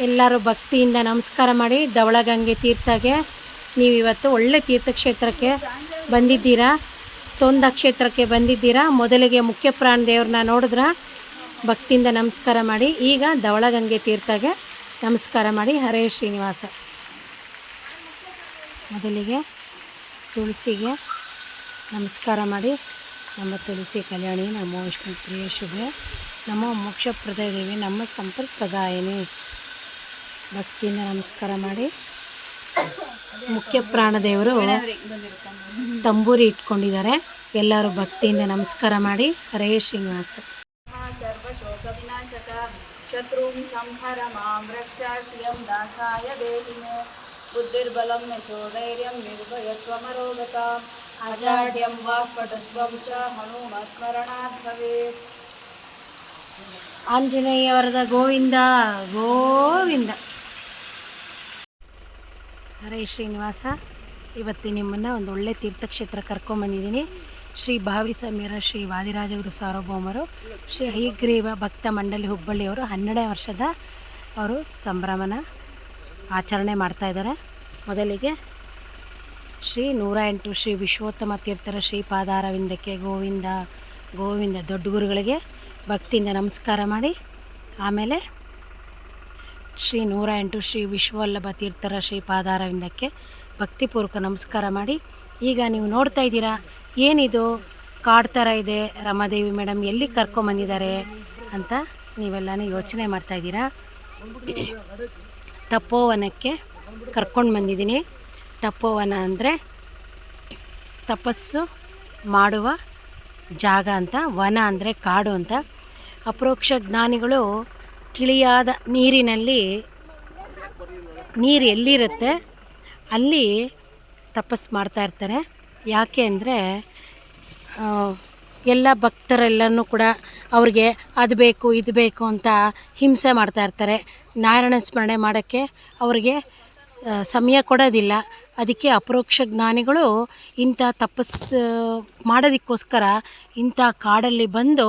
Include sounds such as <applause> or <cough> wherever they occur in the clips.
ಎಲ್ಲರೂ ಭಕ್ತಿಯಿಂದ ನಮಸ್ಕಾರ ಮಾಡಿ ಧವಳಗಂಗೆ ತೀರ್ಥಗೆ ನೀವಿವತ್ತು ಒಳ್ಳೆ ತೀರ್ಥಕ್ಷೇತ್ರಕ್ಕೆ ಬಂದಿದ್ದೀರಾ? ಸೋಂದ ಕ್ಷೇತ್ರಕ್ಕೆ ಬಂದಿದ್ದೀರಾ? ಮೊದಲಿಗೆ ಮುಖ್ಯ ಪ್ರಾಣ ದೇವ್ರನ್ನ ನೋಡಿದ್ರ? ಭಕ್ತಿಯಿಂದ ನಮಸ್ಕಾರ ಮಾಡಿ ಈಗ ಧವಳಗಂಗೆ ತೀರ್ಥಗೆ ನಮಸ್ಕಾರ ಮಾಡಿ. ಹರೇ ಶ್ರೀನಿವಾಸ. ಮೊದಲಿಗೆ ತುಳಸಿಗೆ ನಮಸ್ಕಾರ ಮಾಡಿ. ನಮ್ಮ ತುಳಸಿ ಕಲ್ಯಾಣಿ, ನಮ್ಮ ವಿಷ್ಣು ಪ್ರಿಯ ಶುಭ, ನಮ್ಮ ಮೋಕ್ಷಪ್ರದ ದೇವಿ, ನಮ್ಮ ಸಂಪರ್ಕದಾಯಿನಿ ಭಕ್ತಿಯಿಂದ ನಮಸ್ಕಾರ ಮಾಡಿ. ಮುಖ್ಯ ಪ್ರಾಣ ದೇವರು ತಂಬೂರಿ ಇಟ್ಕೊಂಡಿದ್ದಾರೆ. ಎಲ್ಲರೂ ಭಕ್ತಿಯಿಂದ ನಮಸ್ಕಾರ ಮಾಡಿ. ಹರೇ ಶ್ರೀನಿವಾಸ. ಶತ್ರುಂ ಸಂಹರ ಮಾಂ ರಕ್ಷಾಶ್ರಿಯಂ ದಾಸಾಯ ದೇಹಿಮೆ ಬುದ್ಧಿರ್ಬಲಂ ಯಶೋ ಧೈರ್ಯಂ ನಿರ್ಭಯತ್ವಮರೋಗತ. ಅಜಾಡ್ಯಂ ವಾಕ್ಪಟತ್ವಂ ಚ ಹನುಮಸ್ಮರಣಾತ್ ಭವೇತ್ ಆಂಜನೇಯವರದ ಗೋವಿಂದ ಗೋವಿಂದ. ಹರೇ ಶ್ರೀನಿವಾಸ. ಇವತ್ತು ನಿಮ್ಮನ್ನು ಒಂದು ಒಳ್ಳೆ ತೀರ್ಥಕ್ಷೇತ್ರ ಕರ್ಕೊಂಬಂದಿದ್ದೀನಿ ಶ್ರೀ ಭಾವಿ ಸಮೀರ ಶ್ರೀ ವಾದಿರಾಜಗುರು ಸಾರ್ವಭೌಮರು, ಶ್ರೀ ಹೈಗ್ರೀವ ಭಕ್ತ ಮಂಡಳಿ ಹುಬ್ಬಳ್ಳಿಯವರು ಹನ್ನೆರಡನೇ ವರ್ಷದ ಅವರು ಸಂಭ್ರಮನ ಆಚರಣೆ ಮಾಡ್ತಾಯಿದ್ದಾರೆ ಮೊದಲಿಗೆ ಶ್ರೀ ನೂರ ಎಂಟು ಶ್ರೀ ವಿಶ್ವೋತ್ತಮ ತೀರ್ಥರ ಶ್ರೀ ಪಾದಾರವಿಂದಕ್ಕೆ ಗೋವಿಂದ ಗೋವಿಂದ ದೊಡ್ಡ ಗುರುಗಳಿಗೆ ಭಕ್ತಿಯಿಂದ ನಮಸ್ಕಾರ ಮಾಡಿ, ಆಮೇಲೆ ಶ್ರೀ ನೂರ ಎಂಟು ಶ್ರೀ ವಿಶ್ವವಲ್ಲಭ ತೀರ್ಥರ ಶ್ರೀ ಪಾದಾರವಿಂದಕ್ಕೆ ಭಕ್ತಿಪೂರ್ವಕ ನಮಸ್ಕಾರ ಮಾಡಿ. ಈಗ ನೀವು ನೋಡ್ತಾ ಇದ್ದೀರಾ, ಏನಿದು? ಕಾಡು ಥರ ಇದೆ, ರಮಾದೇವಿ ಮೇಡಮ್ ಎಲ್ಲಿ ಕರ್ಕೊಂಬಂದಿದ್ದಾರೆ ಅಂತ ನೀವೆಲ್ಲನೂ ಯೋಚನೆ ಮಾಡ್ತಾ ಇದ್ದೀರಾ? ತಪೋವನಕ್ಕೆ ಕರ್ಕೊಂಡು ಬಂದಿದ್ದೀನಿ. ತಪೋವನ ಅಂದರೆ ತಪಸ್ಸು ಮಾಡುವ ಜಾಗ ಅಂತ, ವನ ಅಂದರೆ ಕಾಡು ಅಂತ. ಅಪರೋಕ್ಷ ಜ್ಞಾನಿಗಳು ತಿಳಿಯಾದ ನೀರಿನಲ್ಲಿ ನೀರು ಎಲ್ಲಿರುತ್ತೆ? ಅಲ್ಲಿ ತಪಸ್ಸು ಮಾಡ್ತಾ ಇರ್ತಾರೆ. ಯಾಕೆ ಅಂದರೆ ಎಲ್ಲ ಭಕ್ತರೆಲ್ಲನೂ ಕೂಡ ಅವ್ರಿಗೆ ಅದು ಬೇಕು, ಇದು ಬೇಕು ಅಂತ ಹಿಂಸೆ ಮಾಡ್ತಾ ಇರ್ತಾರೆ. ನಾರಾಯಣ ಸ್ಮರಣೆ ಮಾಡೋಕ್ಕೆ ಅವ್ರಿಗೆ ಸಮಯ ಕೊಡೋದಿಲ್ಲ. ಅದಕ್ಕೆ ಅಪರೋಕ್ಷ ಜ್ಞಾನಿಗಳು ಇಂಥ ತಪಸ್ಸು ಮಾಡೋದಕ್ಕೋಸ್ಕರ ಇಂಥ ಕಾಡಲ್ಲಿ ಬಂದು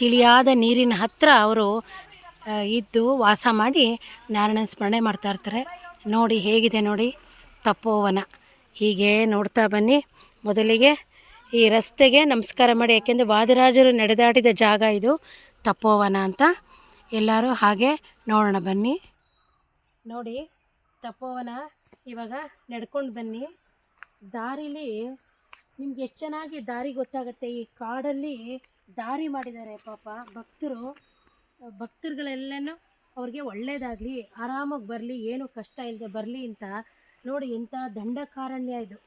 ತಿಳಿಯಾದ ನೀರಿನ ಹತ್ತಿರ ಅವರು ಇದ್ದು ವಾಸ ಮಾಡಿ ನಾರಾಯಣ ಸ್ಮರಣೆ ಮಾಡ್ತಾ ಇರ್ತಾರೆ. ನೋಡಿ ಹೇಗಿದೆ ನೋಡಿ ತಪೋವನ. ಹೀಗೆ ನೋಡ್ತಾ ಬನ್ನಿ. ಮೊದಲಿಗೆ ಈ ರಸ್ತೆಗೆ ನಮಸ್ಕಾರ ಮಾಡಿ, ಯಾಕೆಂದರೆ ವಾದಿರಾಜರು ನಡೆದಾಡಿದ ಜಾಗ ಇದು ತಪೋವನ ಅಂತ. ಎಲ್ಲರೂ ಹಾಗೆ ನೋಡೋಣ ಬನ್ನಿ. ನೋಡಿ, ತಪೋವನ ಇವಾಗ ನಡ್ಕೊಂಡು ಬನ್ನಿ. ದಾರಿಲಿ ನಿಮ್ಗೆ ಎಷ್ಟು ಚೆನ್ನಾಗಿ ದಾರಿ ಗೊತ್ತಾಗುತ್ತೆ. ಈ ಕಾಡಲ್ಲಿ ದಾರಿ ಮಾಡಿದ್ದಾರೆ ಪಾಪ ಭಕ್ತರು. ಭಕ್ತರುಗಳೆಲ್ಲನೂ ಅವ್ರಿಗೆ ಒಳ್ಳೇದಾಗಲಿ ಆರಾಮಾಗಿ ಬರಲಿ ಏನು ಕಷ್ಟ ಇಲ್ಲದೆ ಬರಲಿ ಅಂತ ನೋಡಿ ಇಂಥ ದಂಡಕಾರಣ್ಯ ಇದು.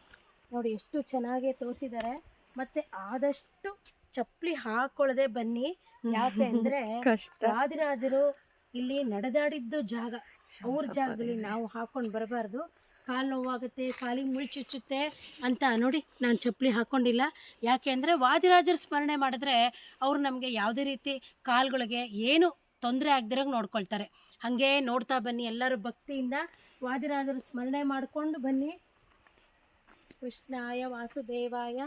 ನೋಡಿ ಎಷ್ಟು ಚೆನ್ನಾಗಿ ತೋರಿಸಿದ್ದಾರೆ. ಮತ್ತು ಆದಷ್ಟು ಚಪ್ಪಲಿ ಹಾಕೊಳ್ಳದೆ ಬನ್ನಿ. ಯಾಕೆ ಅಂದರೆ ರಾಜರಾಜರು <laughs> ಇಲ್ಲಿ ನಡೆದಾಡಿದ್ದು ಜಾಗ. ಅವ್ರ ಜಾಗದಲ್ಲಿ ನಾವು ಹಾಕೊಂಡು ಬರಬಾರ್ದು. ಕಾಲು ನೋವಾಗುತ್ತೆ, ಕಾಲಿಗೆ ಮುಳ್ಚುಚ್ಚುತ್ತೆ ಅಂತ ನೋಡಿ ನಾನು ಚಪ್ಪಲಿ ಹಾಕ್ಕೊಂಡಿಲ್ಲ ಯಾಕೆ ಅಂದರೆ ವಾದಿರಾಜರ ಸ್ಮರಣೆ ಮಾಡಿದ್ರೆ ಅವರು ನಮಗೆ ಯಾವುದೇ ರೀತಿ ಕಾಲುಗಳಿಗೆ ಏನು ತೊಂದರೆ ಆಗದಿರೋಂಗೆ ನೋಡ್ಕೊಳ್ತಾರೆ. ಹಾಗೆ ನೋಡ್ತಾ ಬನ್ನಿ ಎಲ್ಲರೂ ಭಕ್ತಿಯಿಂದ ವಾದಿರಾಜರ ಸ್ಮರಣೆ ಮಾಡಿಕೊಂಡು ಬನ್ನಿ. ಕೃಷ್ಣಾಯ ವಾಸುದೇವಾಯ,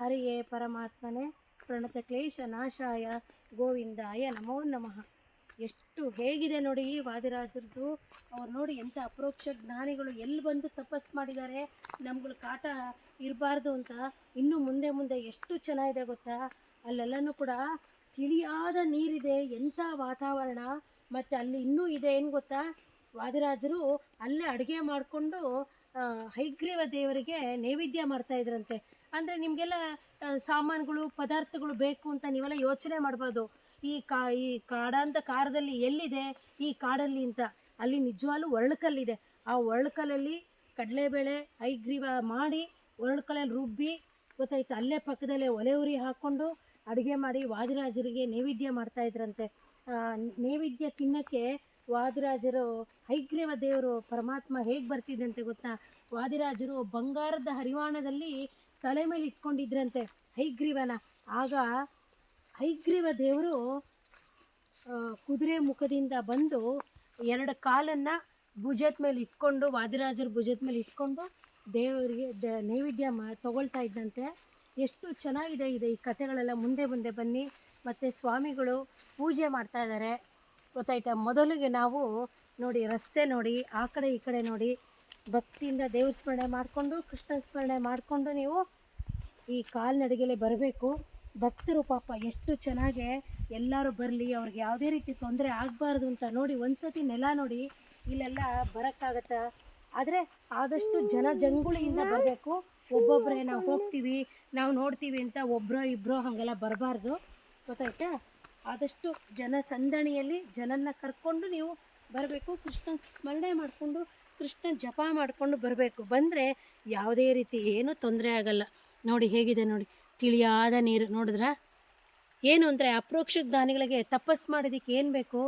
ಹರಿಯೇ ಪರಮಾತ್ಮನೇ ಪ್ರಣತ ಕ್ಲೇಶ ನಾಶಾಯ, ಗೋವಿಂದಾಯ ನಮೋ ನಮಃ. ಎಷ್ಟು ಹೇಗಿದೆ ನೋಡಿ ಈ ವಾದಿರಾಜರದು. ಅವ್ರು ನೋಡಿ ಎಂಥ ಅಪರೋಕ್ಷ ಜ್ಞಾನಿಗಳು ಎಲ್ಲಿ ಬಂದು ತಪಸ್ಸು ಮಾಡಿದ್ದಾರೆ, ನಮ್ಗಳು ಕಾಟ ಇರಬಾರ್ದು ಅಂತ ಇನ್ನು ಮುಂದೆ ಮುಂದೆ ಎಷ್ಟು ಚೆನ್ನಾಗಿದೆ ಗೊತ್ತಾ? ಅಲ್ಲೆಲ್ಲನೂ ಕೂಡ ತಿಳಿಯಾದ ನೀರಿದೆ ಎಂಥ ವಾತಾವರಣ, ಮತ್ತು ಅಲ್ಲಿ ಇನ್ನೂ ಇದೆ ಏನು ಗೊತ್ತಾ? ವಾದಿರಾಜರು ಅಲ್ಲೇ ಅಡುಗೆ ಮಾಡಿಕೊಂಡು ಹೈಗ್ರೀವ ದೇವರಿಗೆ ನೈವೇದ್ಯ ಮಾಡ್ತಾ ಇದ್ರಂತೆ. ಅಂದರೆ ನಿಮಗೆಲ್ಲ ಸಾಮಾನುಗಳು, ಪದಾರ್ಥಗಳು ಬೇಕು ಅಂತ ನೀವೆಲ್ಲ ಯೋಚನೆ ಮಾಡ್ಬೋದು. ಈ ಕಾ, ಈ ಕಾಡಂತ ಕಾರದಲ್ಲಿ ಎಲ್ಲಿದೆ? ಈ ಕಾಡಲ್ಲಿ ಅಂತ. ಅಲ್ಲಿ ನಿಜವಾಗ್ಲೂ ಒರಳುಕಲ್ಲಿದೆ. ಆ ಒರಳುಕಲ್ಲಲ್ಲಿ ಕಡಲೆಬೇಳೆ ಐಗ್ರೀವ ಮಾಡಿ ಒರಳುಕಲ್ಲಲ್ಲಿ ರುಬ್ಬಿ, ಗೊತ್ತಾಯ್ತು, ಅಲ್ಲೇ ಪಕ್ಕದಲ್ಲೇ ಒಲೆ ಉರಿ ಹಾಕ್ಕೊಂಡು ಅಡುಗೆ ಮಾಡಿ ವಾದಿರಾಜರಿಗೆ ನೈವೇದ್ಯ ಮಾಡ್ತಾ ಇದ್ರಂತೆ. ನೈವೇದ್ಯ ತಿನ್ನೋಕ್ಕೆ ವಾದಿರಾಜರು ಹೈಗ್ರೀವ ದೇವರು ಪರಮಾತ್ಮ ಹೇಗೆ ಬರ್ತಿದ್ರಂತೆ ಗೊತ್ತಾ? ವಾದಿರಾಜರು ಬಂಗಾರದ ಹರಿವಾಣದಲ್ಲಿ ತಲೆ ಮೇಲೆ ಇಟ್ಕೊಂಡಿದ್ರಂತೆ ಹೈಗ್ರೀವನ ಆಗ ಹೈಗ್ರೀವ ದೇವರು ಕುದುರೆ ಮುಖದಿಂದ ಬಂದು ಎರಡು ಕಾಲನ್ನು ಭುಜದ ಮೇಲೆ ಇಟ್ಕೊಂಡು, ವಾದಿರಾಜರ ಭುಜದ ಮೇಲೆ ಇಟ್ಕೊಂಡು ದೇವರಿಗೆ ದ, ನೈವೇದ್ಯ ಮಾ, ತಗೊಳ್ತಾ ಇದ್ದಂತೆ. ಎಷ್ಟು ಚೆನ್ನಾಗಿದೆ ಇದೆ ಈ ಕಥೆಗಳೆಲ್ಲ. ಮುಂದೆ ಮುಂದೆ ಬನ್ನಿ. ಮತ್ತು ಸ್ವಾಮಿಗಳು ಪೂಜೆ ಮಾಡ್ತಾ ಇದ್ದಾರೆ. ಗೊತ್ತಾಯ್ತಾ? ಮೊದಲಿಗೆ ನಾವು ನೋಡಿ, ರಸ್ತೆ ನೋಡಿ, ಆ ಕಡೆ ಈ ಕಡೆ ನೋಡಿ. ಭಕ್ತಿಯಿಂದ ದೇವ್ರ ಸ್ಮರಣೆ ಮಾಡಿಕೊಂಡು ಕೃಷ್ಣ ಸ್ಮರಣೆ ಮಾಡಿಕೊಂಡು ನೀವು ಈ ಕಾಲ್ನಡಿಗೆಲೆ ಬರಬೇಕು. ಭಕ್ತರು ಪಾಪ ಎಷ್ಟು ಚೆನ್ನಾಗೆ ಎಲ್ಲರೂ ಬರಲಿ, ಅವ್ರಿಗೆ ಯಾವುದೇ ರೀತಿ ತೊಂದರೆ ಆಗಬಾರ್ದು ಅಂತ ನೋಡಿ ಒಂದ್ಸತಿ ನೆಲ ನೋಡಿ ಇಲ್ಲೆಲ್ಲ ಬರೋಕ್ಕಾಗತ್ತಾ? ಆದರೆ ಆದಷ್ಟು ಜನ ಜಂಗುಳಿಯಿಂದ ಬರಬೇಕು. ಒಬ್ಬೊಬ್ಬರೇ ನಾವು ಹೋಗ್ತೀವಿ, ನಾವು ನೋಡ್ತೀವಿ ಅಂತ ಒಬ್ಬರೋ ಇಬ್ಬರೋ ಹಾಗೆಲ್ಲ ಬರಬಾರ್ದು. ಗೊತ್ತಾಯ್ತಾ? ಆದಷ್ಟು ಜನ ಸಂದಣಿಯಲ್ಲಿ ಜನನ್ನ ಕರ್ಕೊಂಡು ನೀವು ಬರಬೇಕು. ಕೃಷ್ಣ ಸ್ಮರಣೆ ಮಾಡಿಕೊಂಡು, ಕೃಷ್ಣ ಜಪ ಮಾಡಿಕೊಂಡು ಬರಬೇಕು. ಬಂದರೆ ಯಾವುದೇ ರೀತಿ ಏನೂ ತೊಂದರೆ ಆಗಲ್ಲ. ನೋಡಿ ಹೇಗಿದೆ ನೋಡಿ. ತಿಳಿಯಾದ ನೀರು. ನೋಡಿದ್ರ? ಏನು ಅಂದರೆ ಅಪ್ರೋಕ್ಷ ದಾನಿಗಳಿಗೆ ತಪಸ್ ಮಾಡೋದಕ್ಕೆ ಏನು ಬೇಕು?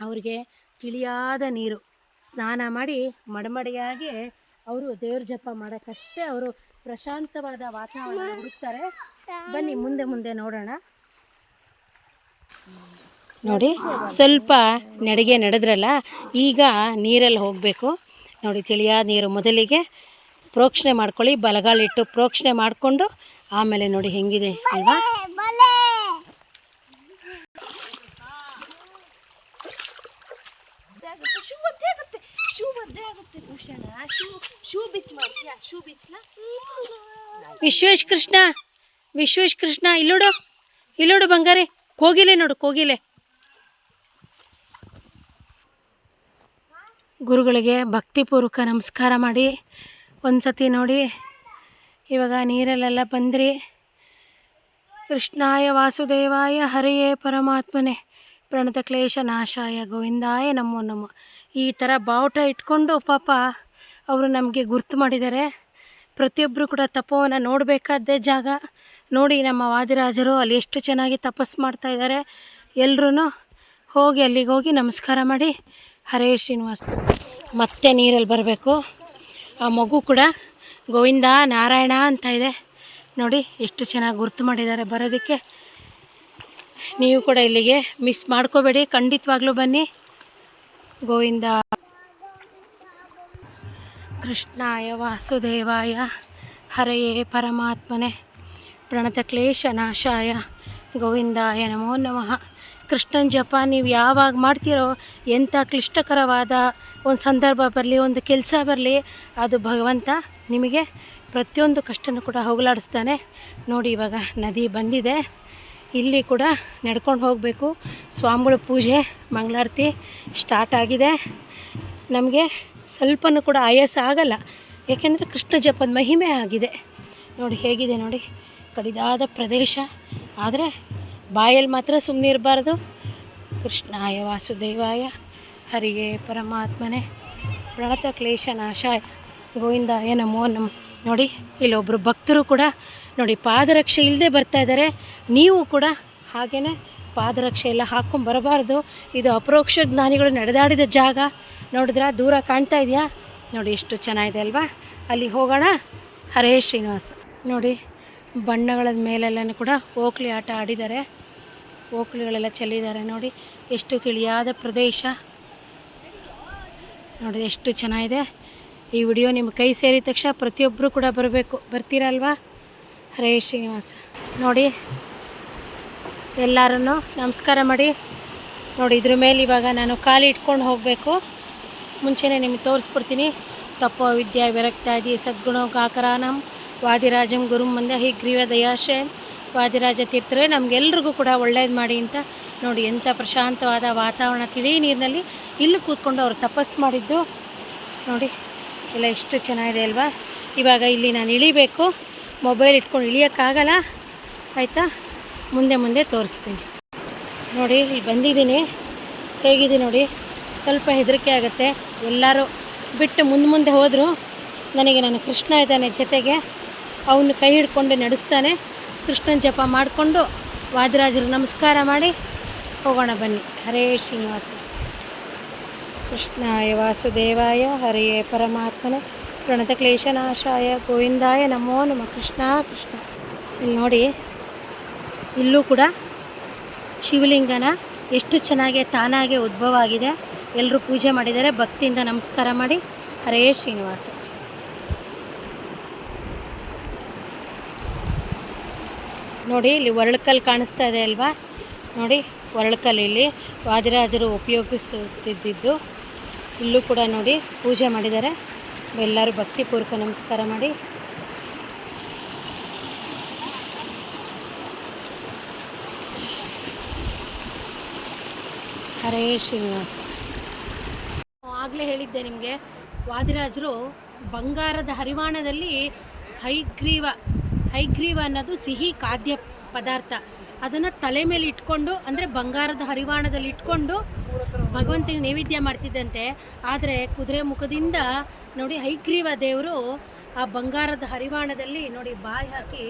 ಅವ್ರಿಗೆ ತಿಳಿಯಾದ ನೀರು. ಸ್ನಾನ ಮಾಡಿ ಮಡಮಡಿಯಾಗಿ ಅವರು ದೇವ್ರ ಜಪ ಮಾಡೋಕ್ಕಷ್ಟೇ ಅವರು ಪ್ರಶಾಂತವಾದ ವಾತಾವರಣ ಹುಡುಕ್ತಾರೆ. ಬನ್ನಿ, ಮುಂದೆ ಮುಂದೆ ನೋಡೋಣ. ನೋಡಿ, ಸ್ವಲ್ಪ ನಡಿಗೆ ನಡೆದ್ರಲ್ಲ, ಈಗ ನೀರಲ್ಲಿ ಹೋಗಬೇಕು. ನೋಡಿ, ತಿಳಿಯಾದ ನೀರು ಮೊದಲಿಗೆ ಪ್ರೋಕ್ಷಣೆ ಮಾಡ್ಕೊಳ್ಳಿ, ಬಲಗಾಲಿಟ್ಟು ಪ್ರೋಕ್ಷಣೆ ಮಾಡಿಕೊಂಡು ಆಮೇಲೆ ನೋಡಿ ಹೆಂಗಿದೆ ಅಲ್ವಾ? ವಿಶ್ವೇಶ್ ಕೃಷ್ಣ ವಿಶ್ವೇಶ್ ಕೃಷ್ಣ ಇಲ್ಲೋಡು ಇಲ್ಲೋಡು ಬಂಗಾರೆ. ಕೋಗಿಲೆ ನೋಡು ಕೋಗಿಲೆ. ಗುರುಗಳಿಗೆ ಭಕ್ತಿಪೂರ್ವಕ ನಮಸ್ಕಾರ ಮಾಡಿ. ಒಂದು ಸತಿ ನೋಡಿ. ಇವಾಗ ನೀರಲ್ಲೆಲ್ಲ ಬಂದ್ರಿ ಕೃಷ್ಣಾಯ ವಾಸುದೇವಾಯ ಹರಿಯೇ ಪರಮಾತ್ಮನೇ. ಪ್ರಣತ ಕ್ಲೇಶ ನಾಶಾಯ ಗೋವಿಂದಾಯ ನಮೋ ನಮ್ಮ ಈ ಥರ ಬಾವುಟ ಇಟ್ಕೊಂಡು ಪಾಪ ಅವರು ನಮಗೆ ಗುರ್ತು ಮಾಡಿದ್ದಾರೆ ಪ್ರತಿಯೊಬ್ಬರು ಕೂಡ ತಪೋವನ್ನು ನೋಡಬೇಕಾದ್ದೇ ಜಾಗ. ನೋಡಿ ನಮ್ಮ ವಾದಿರಾಜರು ಅಲ್ಲಿ ಎಷ್ಟು ಚೆನ್ನಾಗಿ ತಪಸ್ಸು ಮಾಡ್ತಾ ಇದ್ದಾರೆ. ಎಲ್ಲರೂ ಹೋಗಿ ಅಲ್ಲಿಗೆ ಹೋಗಿ ನಮಸ್ಕಾರ ಮಾಡಿ. ಹರೇ ಶ್ರೀನಿವಾಸ. ಮತ್ತೆ ನೀರಲ್ಲಿ ಬರಬೇಕು. ಆ ಮಗು ಕೂಡ ಗೋವಿಂದ ನಾರಾಯಣ ಅಂತ ಇದೆ. ನೋಡಿ, ಎಷ್ಟು ಚೆನ್ನಾಗಿ ಗುರ್ತು ಮಾಡಿದ್ದಾರೆ ಬರೋದಕ್ಕೆ. ನೀವು ಕೂಡ ಇಲ್ಲಿಗೆ ಮಿಸ್ ಮಾಡ್ಕೋಬೇಡಿ. ಖಂಡಿತವಾಗ್ಲೂ ಬನ್ನಿ. ಗೋವಿಂದ. ಕೃಷ್ಣಾಯ ವಾಸುದೇವಾಯ. ಹರೆಯೇ ಪರಮಾತ್ಮನೆ. ನಾಶಾಯ. ಗೋವಿಂದಾಯ ನಮೋ ನಮಃ. ಕೃಷ್ಣನ ಜಪ, ನೀವು ಯಾವಾಗ ಮಾಡ್ತೀರೋ ಎಂಥ ಕ್ಲಿಷ್ಟಕರವಾದ ಒಂದು ಸಂದರ್ಭ ಬರಲಿ, ಒಂದು ಕೆಲಸ ಬರಲಿ, ಅದು ಭಗವಂತ ನಿಮಗೆ ಪ್ರತಿಯೊಂದು ಕಷ್ಟನೂ ಕೂಡ ಹೋಗಲಾಡಿಸ್ತಾನೆ. ನೋಡಿ ಇವಾಗ ನದಿ ಬಂದಿದೆ. ಇಲ್ಲಿ ಕೂಡ ನಡ್ಕೊಂಡು ಹೋಗಬೇಕು. ಸ್ವಾಮಿಗಳ ಪೂಜೆ, ಮಂಗಳಾರತಿ ಸ್ಟಾರ್ಟ್ ಆಗಿದೆ. ನಮಗೆ ಸ್ವಲ್ಪನೂ ಕೂಡ ಆಯಾಸ ಆಗಲ್ಲ. ಏಕೆಂದರೆ ಕೃಷ್ಣ ಜಪದ ಮಹಿಮೆ ಆಗಿದೆ. ನೋಡಿ ಹೇಗಿದೆ ನೋಡಿ. ಕಡಿದಾದ ಪ್ರದೇಶ. ಆದರೆ ಬಾಯಲ್ಲಿ ಮಾತ್ರ ಸುಮ್ಮನೆ ಇರಬಾರ್ದು. ಕೃಷ್ಣಾಯ ವಾಸುದೇವಾಯ ಹರಿಗೆ ಪರಮಾತ್ಮನೆ. ಪ್ರಣತ ಕ್ಲೇಶ ನಾಶಾಯ ಗೋವಿಂದಾಯ ನಮೋ ನಮ್ಮ ನೋಡಿ ಇಲ್ಲೊಬ್ಬರು ಭಕ್ತರು ಕೂಡ ನೋಡಿ, ಪಾದರಕ್ಷೆ ಇಲ್ಲದೆ ಬರ್ತಾ ಇದ್ದಾರೆ ನೀವು ಕೂಡ ಹಾಗೆಯೇ ಪಾದರಕ್ಷೆ ಎಲ್ಲ ಹಾಕ್ಕೊಂಡು ಬರಬಾರ್ದು. ಇದು ಅಪರೋಕ್ಷ ಜ್ಞಾನಿಗಳು ನಡೆದಾಡಿದ ಜಾಗ. ನೋಡಿದ್ರ, ದೂರ ಕಾಣ್ತಾ ಇದೆಯಾ? ನೋಡಿ, ಎಷ್ಟು ಚೆನ್ನಾಗಿದೆ ಅಲ್ವಾ? ಅಲ್ಲಿ ಹೋಗೋಣ. ಹರೇ ಶ್ರೀನಿವಾಸ. ನೋಡಿ ಬಣ್ಣಗಳ ಮೇಲೆಲ್ಲನೂ ಕೂಡ ಓಕ್ಲಿ ಆಟ ಆಡಿದ್ದಾರೆ. ಓಕ್ಲಿಗಳೆಲ್ಲ ಚೆಲ್ಲಿದ್ದಾರೆ. ನೋಡಿ, ಎಷ್ಟು ತಿಳಿಯಾದ ಪ್ರದೇಶ. ನೋಡಿ, ಎಷ್ಟು ಚೆನ್ನಾಗಿದೆ. ಈ ವಿಡಿಯೋ ನಿಮ್ಮ ಕೈ ಸೇರಿದ ತಕ್ಷಣ ಪ್ರತಿಯೊಬ್ಬರು ಕೂಡ ಬರಬೇಕು. ಬರ್ತೀರಲ್ವಾ ಹರೇ ಶ್ರೀನಿವಾಸ. ನೋಡಿ ಎಲ್ಲರೂ ನಮಸ್ಕಾರ ಮಾಡಿ. ನೋಡಿ, ಇದ್ರ ಮೇಲೆ ಇವಾಗ ನಾನು ಕಾಲು ಇಟ್ಕೊಂಡು ಹೋಗಬೇಕು. ಮುಂಚೆನೇ ನಿಮಗೆ ತೋರಿಸ್ಬಿಡ್ತೀನಿ. ತಪೋ ವಿದ್ಯಾ, ವಿರಕ್ತಾದಿ, ಸದ್ಗುಣೋ, ಗಾಕರಾನಂ. ವಾದಿರಾಜಂ ಗುರುಂ ಮಂದ, ಹೀ ಗ್ರೀವ ದಯಾಶಯಂ. ವಾದಿರಾಜ ತೀರ್ಥರೇ, ನಮಗೆಲ್ರಿಗೂ ಕೂಡ ಒಳ್ಳೇದು ಮಾಡಿ ಅಂತ ನೋಡಿ ಎಂಥ ಪ್ರಶಾಂತವಾದ ವಾತಾವರಣ, ತಿಳಿ ನೀರಿನಲ್ಲಿ ಇಲ್ಲಿ ಕೂತ್ಕೊಂಡು ಅವರು ತಪಸ್ಸು ಮಾಡಿದ್ದು. ನೋಡಿ, ಎಲ್ಲ ಎಷ್ಟು ಚೆನ್ನಾಗಿದೆ ಅಲ್ವಾ? ಇವಾಗ ಇಲ್ಲಿ ನಾನು ಇಳಿಬೇಕು. ಮೊಬೈಲ್ ಇಟ್ಕೊಂಡು ಇಳಿಯೋಕ್ಕಾಗಲ್ಲ. ಆಯಿತಾ? ಮುಂದೆ ಮುಂದೆ ತೋರಿಸ್ತೀನಿ. ನೋಡಿ, ಇಲ್ಲಿ ಬಂದಿದ್ದೀನಿ. ಹೇಗಿದೆ ನೋಡಿ? ಸ್ವಲ್ಪ ಹೆದರಿಕೆ ಆಗುತ್ತೆ. ಎಲ್ಲರೂ ಬಿಟ್ಟು ಮುಂದೆ ಮುಂದೆ ಹೋದರೂ. ನನಗೆ ನಾನು ಕೃಷ್ಣ ಇದ್ದಾನೆ ಜೊತೆಗೆ. ಅವನು ಕೈ ಹಿಡ್ಕೊಂಡು ನಡೆಸ್ತಾನೆ. ಕೃಷ್ಣನ ಜಪ ಮಾಡಿಕೊಂಡು ವಾದಿರಾಜರು ನಮಸ್ಕಾರ ಮಾಡಿ ಹೋಗೋಣ ಬನ್ನಿ. ಹರೇ ಶ್ರೀನಿವಾಸ. ಕೃಷ್ಣಾಯ ವಾಸುದೇವಾಯ ಹರೆಯೇ ಪರಮಾತ್ಮನೆ. ಪ್ರಣತ ಕ್ಲೇಶನಾಶಾಯ ಗೋವಿಂದಾಯ ನಮೋ ನಮ. ಕೃಷ್ಣ ಕೃಷ್ಣ. ಇಲ್ಲಿ ನೋಡಿ, ಇಲ್ಲೂ ಕೂಡ ಶಿವಲಿಂಗನ ಎಷ್ಟು ಚೆನ್ನಾಗಿ ತಾನಾಗೆ ಉದ್ಭವ ಆಗಿದೆ ಎಲ್ಲರೂ ಪೂಜೆ ಮಾಡಿದ್ದಾರೆ. ಭಕ್ತಿಯಿಂದ ನಮಸ್ಕಾರ ಮಾಡಿ. ಹರೇ ಶ್ರೀನಿವಾಸ. ನೋಡಿ, ಇಲ್ಲಿ ಒರಳುಕಲ್ಲು ಕಾಣಿಸ್ತಾ ಇದೆ ಅಲ್ವಾ? ನೋಡಿ, ಒರಳುಕಲ್ಲು ಇಲ್ಲಿ ವಾದಿರಾಜರು ಉಪಯೋಗಿಸುತ್ತಿದ್ದು ಇಲ್ಲೂ ಕೂಡ ನೋಡಿ, ಪೂಜೆ ಮಾಡಿದ್ದಾರೆ. ಎಲ್ಲರೂ ಭಕ್ತಿಪೂರ್ವಕ ನಮಸ್ಕಾರ ಮಾಡಿ. ಹರೇ ಶ್ರೀನಿವಾಸ. ಆಗಲೇ ಹೇಳಿದ್ದೆ ನಿಮಗೆ, ವಾದಿರಾಜರು ಬಂಗಾರದ ಹರಿವಾಣದಲ್ಲಿ ಹೈಗ್ರೀವ ಹೈಗ್ರೀವ ಅನ್ನೋದು ಸಿಹಿ ಖಾದ್ಯ ಪದಾರ್ಥ. ಅದನ್ನು ತಲೆ ಮೇಲೆ ಇಟ್ಕೊಂಡು, ಅಂದರೆ ಬಂಗಾರದ ಹರಿವಾಣದಲ್ಲಿ ಇಟ್ಕೊಂಡು ಭಗವಂತನಿಗೆ ನೈವೇದ್ಯ ಮಾಡ್ತಿದ್ದಂತೆ. ಆದರೆ ಕುದುರೆ ಮುಖದಿಂದ ನೋಡಿ ಹೈಗ್ರೀವ ದೇವರು ಆ ಬಂಗಾರದ ಹರಿವಾಣದಲ್ಲಿ ನೋಡಿ ಬಾಯಿ ಹಾಕಿ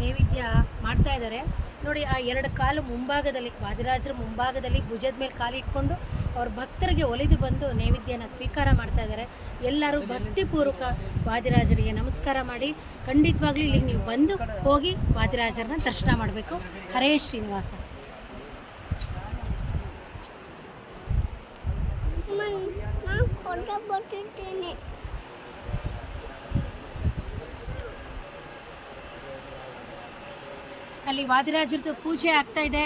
ನೈವೇದ್ಯ ಮಾಡ್ತಾ ಇದ್ದಾರೆ ನೋಡಿ ಆ ಎರಡು ಕಾಲು ಮುಂಭಾಗದಲ್ಲಿ, ವಾದಿರಾಜರ ಮುಂಭಾಗದಲ್ಲಿ ಭುಜದ ಮೇಲೆ ಕಾಲು ಇಟ್ಕೊಂಡು ಅವ್ರ ಭಕ್ತರಿಗೆ ಒಲಿದು ಬಂದು ನೈವೇದ್ಯನ ಸ್ವೀಕಾರ ಮಾಡ್ತಾ ಇದ್ದಾರೆ. ಎಲ್ಲರೂ ಭಕ್ತಿಪೂರ್ವಕ ವಾದಿರಾಜರಿಗೆ ನಮಸ್ಕಾರ ಮಾಡಿ, ಖಂಡಿತವಾಗ್ಲೂ ಇಲ್ಲಿಗೆ ನೀವು ಬಂದು ಹೋಗಿ ವಾದಿರಾಜರನ್ನ ದರ್ಶನ ಮಾಡಬೇಕು. ಹರೇ ಶ್ರೀನಿವಾಸ. ಅಲ್ಲಿ ವಾದಿರಾಜರದ್ದು ಪೂಜೆ ಆಗ್ತಾ ಇದೆ.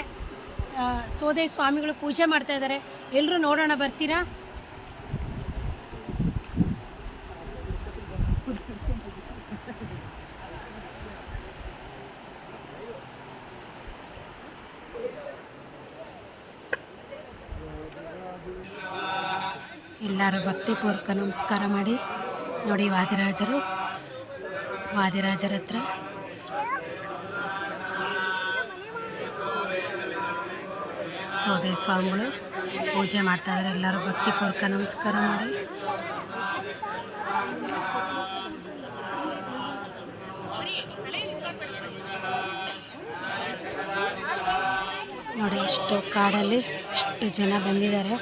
ಸೋದೆ ಸ್ವಾಮಿಗಳು ಪೂಜೆ ಮಾಡ್ತಾ ಇದ್ದಾರೆ. ಎಲ್ಲರೂ ನೋಡೋಣ ಬರ್ತೀರಾ? ಎಲ್ಲರೂ ಭಕ್ತಿಪೂರ್ವಕ ನಮಸ್ಕಾರ ಮಾಡಿ. ನೋಡಿ ವಾದಿರಾಜರು ವಾದಿರಾಜರ ಹತ್ರ. ಸೋದೆ ಸ್ವಾಮಿಗಳು. ಪೂಜೆ ಮಾಡ್ತಾ ಇದ್ದಾರೆ. ಎಲ್ಲರೂ ಭಕ್ತಿಪೂರ್ವಕ ನಮಸ್ಕಾರ ಮಾಡಿ. ನೋಡಿ ಎಷ್ಟು ಕಾಡಲ್ಲಿ ಎಷ್ಟು ಜನ ಬಂದಿದ್ದಾರೆ.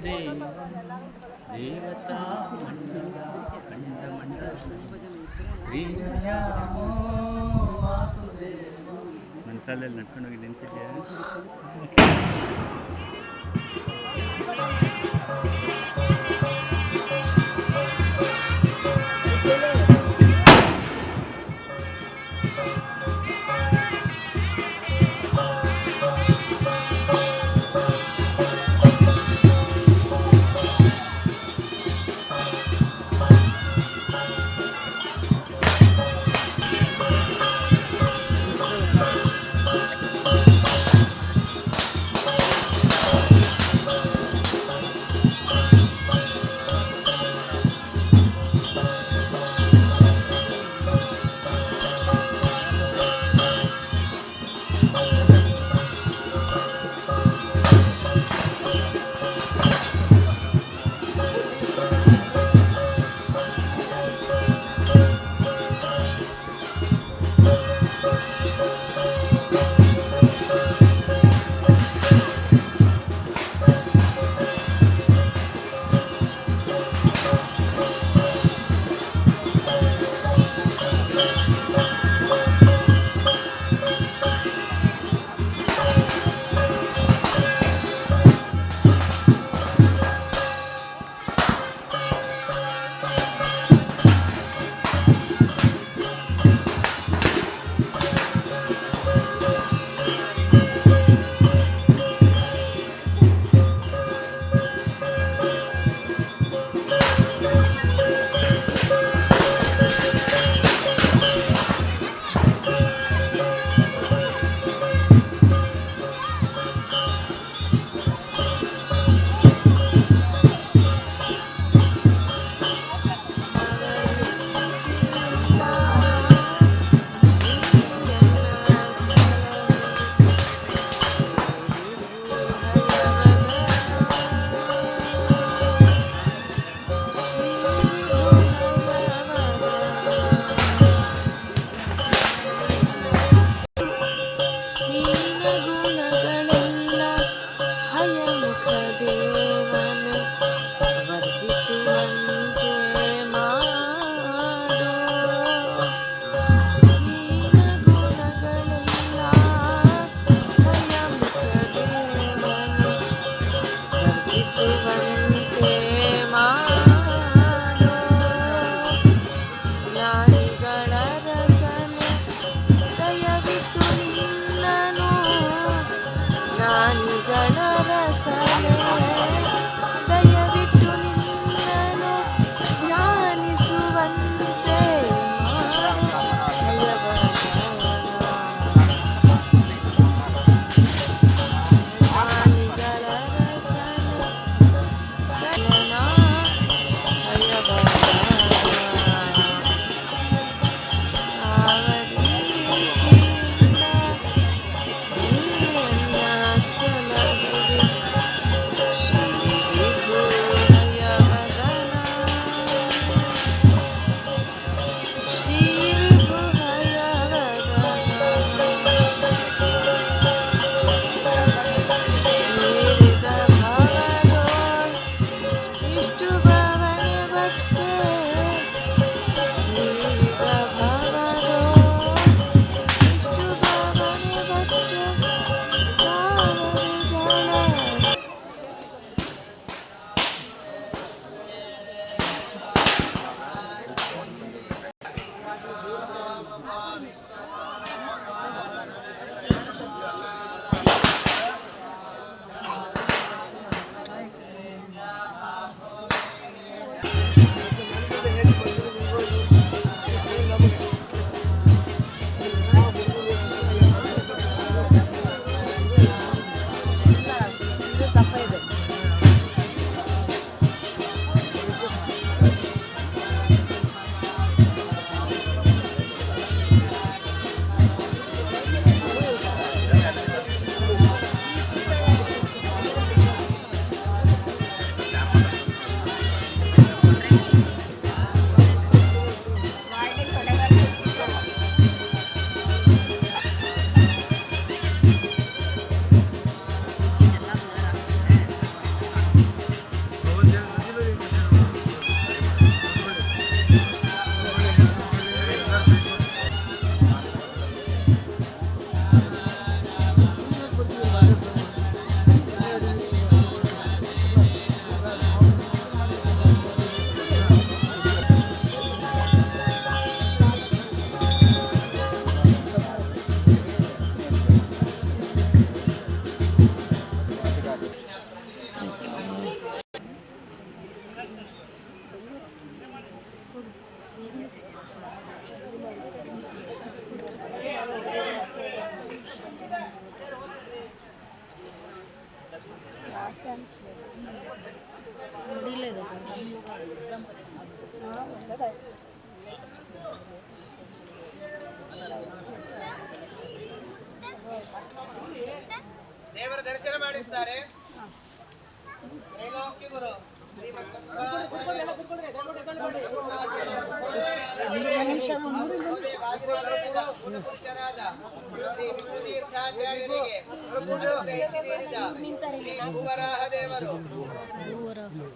ಮುದ್ದೆ ದೇವತಾ ಮಂಡಲ ಕಂಡ ಮಂಡಲ ಪ್ರಿಯೋ ನನ್ನ ಕಾಲಲ್ಲಿ ನಿಂತಿದ್ದೆ Thank ದರ್ಶನ ಮಾಡಿಸ್ತಾರೆ ರಾಜನಿಗೆ ಗುರು ಶ್ರೀಮದ್ ಪುರುಷರಾದ ಶ್ರೀ ವಿಷ್ಣು ತೀರ್ಥಾಚಾರ್ಯರಿಗೆ ಅನುಗ್ರಹಿಸಿ ನೀಡಿದ ಶ್ರೀ ಭೂವರಾಹ ದೇವರು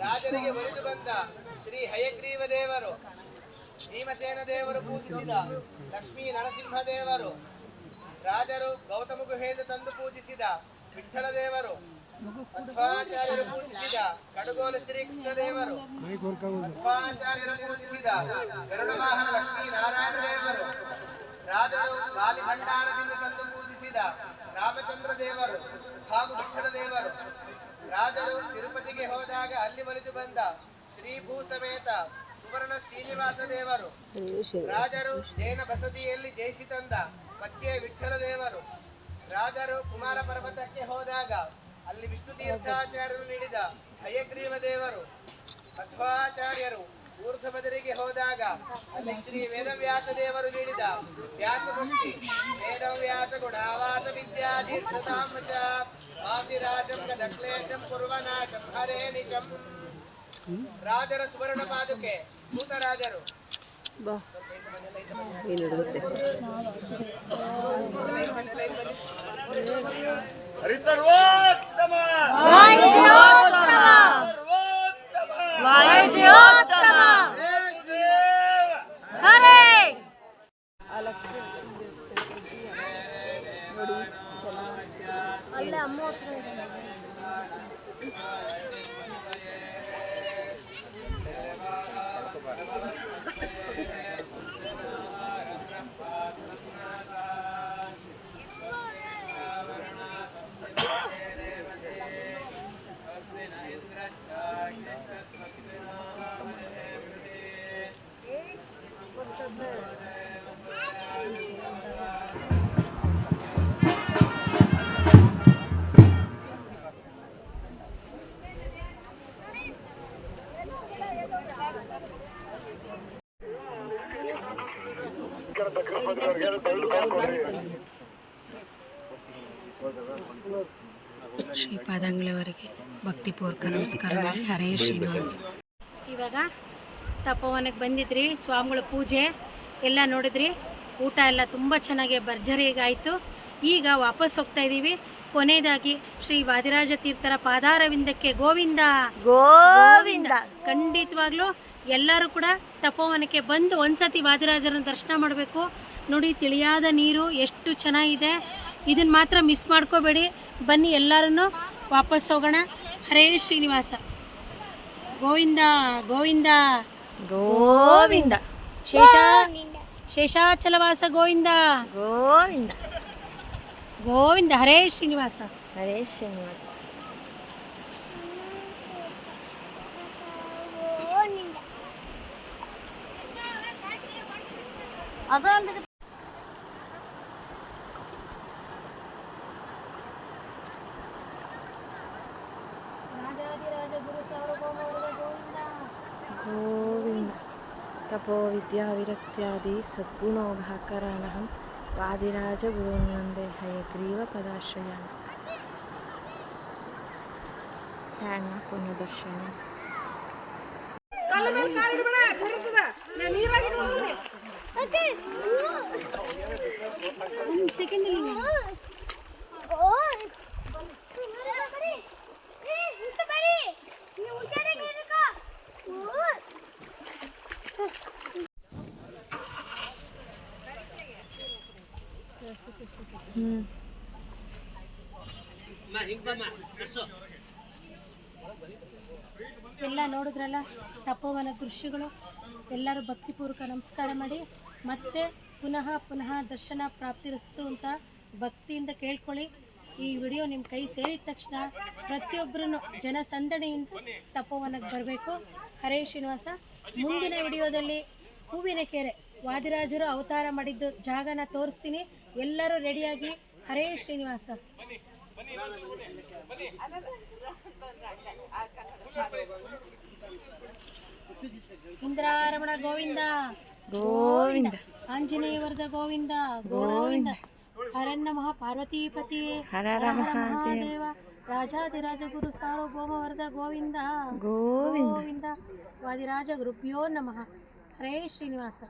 ರಾಜರಿಗೆ ಒಲಿದು ಬಂದ ಶ್ರೀ ಹಯಗ್ರೀವ ದೇವರು ಭೀಮಸೇನ ದೇವರು ಪೂಜಿಸಿದ ಲಕ್ಷ್ಮೀ ನರಸಿಂಹ ದೇವರು ರಾಜರು ಗೌತಮ ಗುಹೆಯಿಂದ ತಂದು ಪೂಜಿಸಿದ ವಿಠ್ಠಲ ದೇವರು ಮಧ್ವಾಚಾರ್ಯರು ಪೂಜಿಸಿದ ಕಡುಗೋಲು ಶ್ರೀಕೃಷ್ಣ ದೇವರು ಮಧ್ವಾಚಾರ್ಯರು ಪೂಜಿಸಿದ ಗರುಡ ವಾಹನ ಲಕ್ಷ್ಮೀ ನಾರಾಯಣ ದೇವರು ರಾಜರು ಬಾಲಿ ಭಂಡಾರದಿಂದ ತಂದು ಪೂಜಿಸಿದ ರಾಮಚಂದ್ರ ದೇವರು ಹಾಗೂ ವಿಠ್ಠಲ ದೇವರು ರಾಜರು ತಿರುಪತಿಗೆ ಹೋದಾಗ ಅಲ್ಲಿ ಒಲಿದು ಬಂದ ಶ್ರೀ ಭೂ ಸಮೇತ ಸುವರ್ಣ ಶ್ರೀನಿವಾಸ ದೇವರು ರಾಜರು ಜೈನ ಬಸದಿಯಲ್ಲಿ ಜಯಿಸಿ ತಂದ ಪಚ್ಚೆ ವಿಠಲ ದೇವರು ರಾಜರು ಕುಮಾರ ಪರ್ವತಕ್ಕೆ ಹೋದಾಗ ಅಲ್ಲಿ ವಿಷ್ಣು ತೀರ್ಥಾಚಾರ್ಯರು ನೀಡಿದ ಹಯಗ್ರೀವ ದೇವರು ಮಧ್ವಾಚಾರ್ಯರು ಬದರಿಗೆ ಹೋದಾಗ ಅಲ್ಲಿ ಶ್ರೀ ವೇದವ್ಯಾಸ ದೇವರು ನೀಡಿದ ವ್ಯಾಸ ಮುಷ್ಟಿ ವೇದವ್ಯಾಸ ಗುಣಾವಾಸ ವಿದ್ಯಾ ತಾಮ್ರಚ ಆತಿರಾಶಂ ಗದಕ್ಲೇಶಂ ಕುರ್ವನಾಶಂ ಹರೇ ರಾಜರ ಸುವರ್ಣ ಪಾದುಕೆ ಭೂತರಾಜರು. ಹರಿಸರ್ವೋತ್ತಮ ಶ್ರೀಪಾದಂಗಳವರಿಗೆ ಭಕ್ತಿಪೂರ್ವಕ ನಮಸ್ಕಾರ ಮಾಡಿ. ಹರೇ ಶ್ರೀನಿವಾಸ. ಇವಾಗ ತಪೋವನಕ್ಕೆ ಬಂದಿದ್ರಿ ಸ್ವಾಮಿಗಳ ಪೂಜೆ ಎಲ್ಲ ನೋಡಿದ್ರಿ. ಊಟ ಎಲ್ಲ ತುಂಬ ಚೆನ್ನಾಗಿ ಭರ್ಜರಿಯಾಗಾಯಿತು ಈಗ ವಾಪಸ್ ಹೋಗ್ತಾ ಇದ್ದೀವಿ ಕೊನೆಯದಾಗಿ ಶ್ರೀ ವಾದಿರಾಜ ತೀರ್ಥರ ಪಾದಾರವಿಂದಕ್ಕೆ ಗೋವಿಂದ. ಗೋವಿಂದ. ಖಂಡಿತವಾಗ್ಲೂ ಎಲ್ಲರೂ ಕೂಡ ತಪೋವನಕ್ಕೆ ಬಂದು ಒಂದ್ಸತಿ ವಾದಿರಾಜರನ್ನ ದರ್ಶನ ಮಾಡಬೇಕು. ನೋಡಿ ತಿಳಿಯಾದ ನೀರು ಎಷ್ಟು ಚೆನ್ನಾಗಿದೆ. ಇದನ್ನ ಮಾತ್ರ ಮಿಸ್ ಮಾಡ್ಕೋಬೇಡಿ. ಬನ್ನಿ ಎಲ್ಲರೂ ವಾಪಸ್ ಹೋಗೋಣ. ಹರೇ ಶ್ರೀನಿವಾಸ. ಗೋವಿಂದ ಗೋವಿಂದ. ಗೋವಿಂದ. ಶೇಷ ಶೇಷಾಚಲವಾಸ ಗೋವಿಂದ. ಗೋವಿಂದ. ಗೋವಿಂದ. ಹರೇ ಶ್ರೀನಿವಾಸ. ಹರೇ ಶ್ರೀನಿವಾಸ. ಗೋವಿಂದ. ತಪೋ ವಿದ್ಯಾ ವಿರಕ್ತ್ಯಾದಿ ಸದ್ಗುಣೋಭಾಕರಾನಹಂ ವಾದಿರಾಜ ಗುರುವಂದೇ ಹಯಗ್ರೀವ ಪದಾಶ್ರಯಾನ ಸಣ್ಣ ಪುಣ್ಯದರ್ಶನ ಎಲ್ಲ ತಪೋವನ ದೃಶ್ಯಗಳು ಎಲ್ಲರೂ ಭಕ್ತಿಪೂರ್ವಕ ನಮಸ್ಕಾರ ಮಾಡಿ ಮತ್ತೆ ಪುನಃ ಪುನಃ ದರ್ಶನ ಪ್ರಾಪ್ತಿರಸ್ತು ಅಂತ ಭಕ್ತಿಯಿಂದ ಕೇಳ್ಕೊಳ್ಳಿ. ಈ ವಿಡಿಯೋ ನಿಮ್ಮ ಕೈ ಸೇರಿದ ತಕ್ಷಣ ಪ್ರತಿಯೊಬ್ಬರೂ ಜನಸಂದಣಿಯಿಂದ ತಪೋವನಕ್ಕೆ ಬರಬೇಕು. ಹರೇ ಶ್ರೀನಿವಾಸ. ಮುಂದಿನ ವಿಡಿಯೋದಲ್ಲಿ ಹೂವಿನ ಕೆರೆ ವಾದಿರಾಜರು ಅವತಾರ ಮಾಡಿದ್ದು ಜಾಗನ ತೋರಿಸ್ತೀನಿ. ಎಲ್ಲರೂ ರೆಡಿಯಾಗಿ ಹರೇ ಶ್ರೀನಿವಾಸ. ಇಂದ್ರಾರಮಣ ಗೋವಿಂದ ಗೋವಿಂದ ಆಂಜನೇಯ ವರದ ಗೋವಿಂದ ಗೋವಿಂದ ಹರಣ್ಯ ಮಹಾ ಪಾರ್ವತೀಪತಿ ಹರ ಹರ ಮಹಾದೇವ ರಾಜಾದಿರಾಜ ಗುರು ಸಾರ್ವಭೌಮ ವರದ ಗೋವಿಂದ ಗೋವಿಂದ ವಾದಿರಾಜ ಗುರುಭ್ಯೋ ನಮಃ ಹರೇ ಶ್ರೀನಿವಾಸ